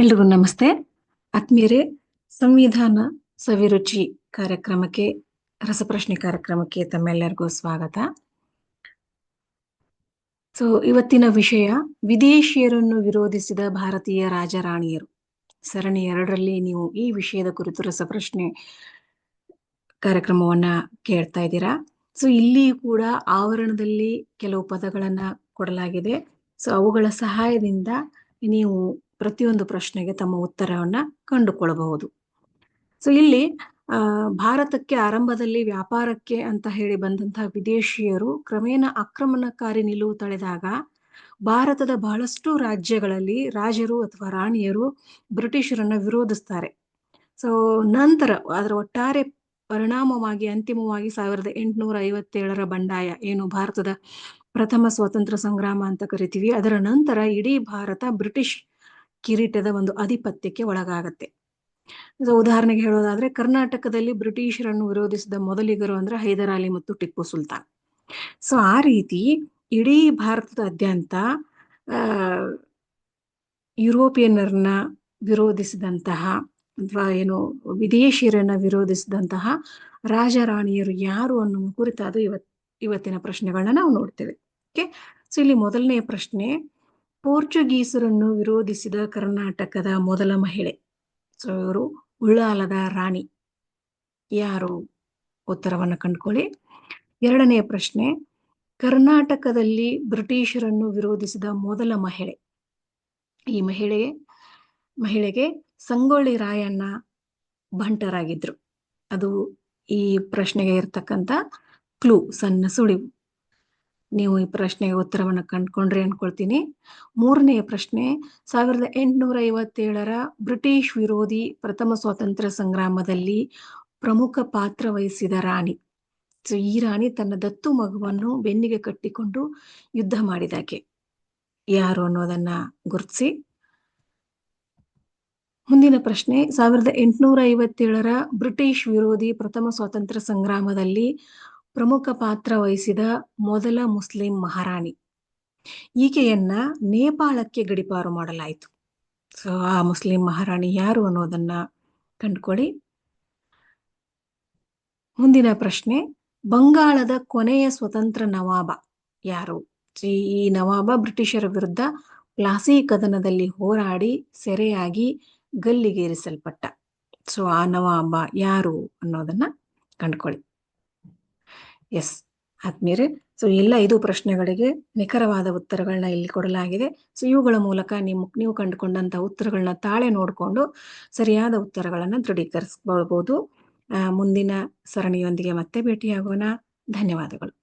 ಎಲ್ರಿಗೂ ನಮಸ್ತೆ. ಆತ್ಮೀಯರೇ, ಸಂವಿಧಾನ ಸವಿರುಚಿ ಕಾರ್ಯಕ್ರಮಕ್ಕೆ, ರಸಪ್ರಶ್ನೆ ಕಾರ್ಯಕ್ರಮಕ್ಕೆ ತಮ್ಮೆಲ್ಲರಿಗೂ ಸ್ವಾಗತ. ಸೊ ಇವತ್ತಿನ ವಿಷಯ, ವಿದೇಶಿಯರನ್ನು ವಿರೋಧಿಸಿದ ಭಾರತೀಯ ರಾಜರಾಣಿಯರು. ಸರಣಿ ಎರಡರಲ್ಲಿ ನೀವು ಈ ವಿಷಯದ ಕುರಿತು ರಸಪ್ರಶ್ನೆ ಕಾರ್ಯಕ್ರಮವನ್ನ ಕೇಳ್ತಾ ಇದ್ದೀರಾ. ಸೊ ಇಲ್ಲಿ ಕೂಡ ಆವರಣದಲ್ಲಿ ಕೆಲವು ಪದಗಳನ್ನ ಕೊಡಲಾಗಿದೆ. ಸೊ ಅವುಗಳ ಸಹಾಯದಿಂದ ನೀವು ಪ್ರತಿಯೊಂದು ಪ್ರಶ್ನೆಗೆ ತಮ್ಮ ಉತ್ತರವನ್ನ ಕಂಡುಕೊಳ್ಳಬಹುದು. ಸೊ ಇಲ್ಲಿ ಭಾರತಕ್ಕೆ ಆರಂಭದಲ್ಲಿ ವ್ಯಾಪಾರಕ್ಕೆ ಅಂತ ಹೇಳಿ ಬಂದಂತಹ ವಿದೇಶಿಯರು ಕ್ರಮೇಣ ಆಕ್ರಮಣಕಾರಿ ನಿಲುವು ತಳೆದಾಗ ಭಾರತದ ಬಹಳಷ್ಟು ರಾಜ್ಯಗಳಲ್ಲಿ ರಾಜರು ಅಥವಾ ರಾಣಿಯರು ಬ್ರಿಟಿಷರನ್ನ ವಿರೋಧಿಸ್ತಾರೆ. ಸೊ ನಂತರ ಅದರ ಒಟ್ಟಾರೆ ಪರಿಣಾಮವಾಗಿ ಅಂತಿಮವಾಗಿ ಸಾವಿರದ ಎಂಟುನೂರ ಐವತ್ತೇಳರ ಬಂಡಾಯ ಏನು ಭಾರತದ ಪ್ರಥಮ ಸ್ವಾತಂತ್ರ್ಯ ಸಂಗ್ರಾಮ ಅಂತ ಕರಿತೀವಿ. ಅದರ ನಂತರ ಇಡೀ ಭಾರತ ಬ್ರಿಟಿಷ್ ಕಿರೀಟದ ಒಂದು ಆಧಿಪತ್ಯಕ್ಕೆ ಒಳಗಾಗತ್ತೆ. ಸೊ ಉದಾಹರಣೆಗೆ ಹೇಳೋದಾದ್ರೆ, ಕರ್ನಾಟಕದಲ್ಲಿ ಬ್ರಿಟಿಷರನ್ನು ವಿರೋಧಿಸಿದ ಮೊದಲಿಗರು ಅಂದ್ರೆ ಹೈದರಾಲಿ ಮತ್ತು ಟಿಪ್ಪು ಸುಲ್ತಾನ್. ಸೊ ಆ ರೀತಿ ಇಡೀ ಭಾರತದಾದ್ಯಂತ ಆ, ಯುರೋಪಿಯನ್ನರನ್ನ ವಿರೋಧಿಸಿದಂತಹ ಅಥವಾ ಏನು ವಿದೇಶಿಯರನ್ನ ವಿರೋಧಿಸಿದಂತಹ ರಾಜರಾಣಿಯರು ಯಾರು ಅನ್ನುವ ಕುರಿತಾದ ಇವತ್, ಇವತ್ತಿನ ಪ್ರಶ್ನೆಗಳನ್ನ ನಾವು ನೋಡ್ತೇವೆ. ಓಕೆ ಸೊ ಇಲ್ಲಿ ಮೊದಲನೆಯ ಪ್ರಶ್ನೆ ಪೋರ್ಚುಗೀಸರನ್ನು ವಿರೋಧಿಸಿದ ಕರ್ನಾಟಕದ ಮೊದಲ ಮಹಿಳೆ. ಸೊ, ಇವರು ಉಳ್ಳಾಲದ ರಾಣಿ. ಯಾರು? ಉತ್ತರವನ್ನು ಕಂಡುಕೊಳ್ಳಿ. ಎರಡನೆಯ ಪ್ರಶ್ನೆ, ಕರ್ನಾಟಕದಲ್ಲಿ ಬ್ರಿಟಿಷರನ್ನು ವಿರೋಧಿಸಿದ ಮೊದಲ ಮಹಿಳೆ. ಈ ಮಹಿಳೆ, ಮಹಿಳೆಗೆ ಸಂಗೊಳ್ಳಿ ರಾಯಣ್ಣ ಬಂಟರಾಗಿದ್ರು. ಅದು ಈ ಪ್ರಶ್ನೆಗೆ ಇರ್ತಕ್ಕಂಥ ಕ್ಲೂ, ಸಣ್ಣ ಸುಳಿವು. ನೀವು ಈ ಪ್ರಶ್ನೆಗೆ ಉತ್ತರವನ್ನು ಕಂಡುಕೊಂಡ್ರಿ ಅನ್ಕೊಳ್ತೀನಿ. ಮೂರನೆಯ ಪ್ರಶ್ನೆ, ಸಾವಿರದ ಎಂಟುನೂರ ಐವತ್ತೇಳರ ಬ್ರಿಟಿಷ್ ವಿರೋಧಿ ಪ್ರಥಮ ಸ್ವಾತಂತ್ರ್ಯ ಸಂಗ್ರಾಮದಲ್ಲಿ ಪ್ರಮುಖ ಪಾತ್ರ ವಹಿಸಿದ ರಾಣಿ. ಸೊ, ಈ ರಾಣಿ ತನ್ನ ದತ್ತು ಮಗುವನ್ನು ಬೆನ್ನಿಗೆ ಕಟ್ಟಿಕೊಂಡು ಯುದ್ಧ ಮಾಡಿದಾಕೆ. ಯಾರು ಅನ್ನೋದನ್ನ ಗುರುತಿಸಿ. ಮುಂದಿನ ಪ್ರಶ್ನೆ, ಸಾವಿರದ ಎಂಟುನೂರ ಐವತ್ತೇಳರ ಬ್ರಿಟಿಷ್ ವಿರೋಧಿ ಪ್ರಥಮ ಸ್ವಾತಂತ್ರ್ಯ ಸಂಗ್ರಾಮದಲ್ಲಿ ಪ್ರಮುಖ ಪಾತ್ರ ವಹಿಸಿದ ಮೊದಲ ಮುಸ್ಲಿಂ ಮಹಾರಾಣಿ. ಈಕೆಯನ್ನ ನೇಪಾಳಕ್ಕೆ ಗಡಿಪಾರು ಮಾಡಲಾಯಿತು. ಸೊ ಆ ಮುಸ್ಲಿಂ ಮಹಾರಾಣಿ ಯಾರು ಅನ್ನೋದನ್ನ ಕಂಡುಕೊಳ್ಳಿ. ಮುಂದಿನ ಪ್ರಶ್ನೆ, ಬಂಗಾಳದ ಕೊನೆಯ ಸ್ವತಂತ್ರ ನವಾಬ ಯಾರು? ಈ ನವಾಬ ಬ್ರಿಟಿಷರ ವಿರುದ್ಧ ಪ್ಲಾಸಿ ಕದನದಲ್ಲಿ ಹೋರಾಡಿ ಸೆರೆಯಾಗಿ ಗಲ್ಲಿಗೇರಿಸಲ್ಪಟ್ಟ. ಸೊ ಆ ನವಾಬ ಯಾರು ಅನ್ನೋದನ್ನ ಕಂಡುಕೊಳ್ಳಿ. ಎಸ್ ಆತ್ಮೀಯರೇ ಸೊ ಎಲ್ಲ ಐದು ಪ್ರಶ್ನೆಗಳಿಗೆ ನಿಖರವಾದ ಉತ್ತರಗಳನ್ನ ಇಲ್ಲಿ ಕೊಡಲಾಗಿದೆ. ಸೊ ಇವುಗಳ ಮೂಲಕ ನಿಮ್ ನೀವು ಕಂಡುಕೊಂಡಂತ ಉತ್ತರಗಳನ್ನ ತಾಳೆ ನೋಡಿಕೊಂಡು ಸರಿಯಾದ ಉತ್ತರಗಳನ್ನ ದೃಢೀಕರಿಸ್ಕೊಳ್ಬಹುದು ಮುಂದಿನ ಸರಣಿಯೊಂದಿಗೆ ಮತ್ತೆ ಭೇಟಿಯಾಗೋಣ. ಧನ್ಯವಾದಗಳು.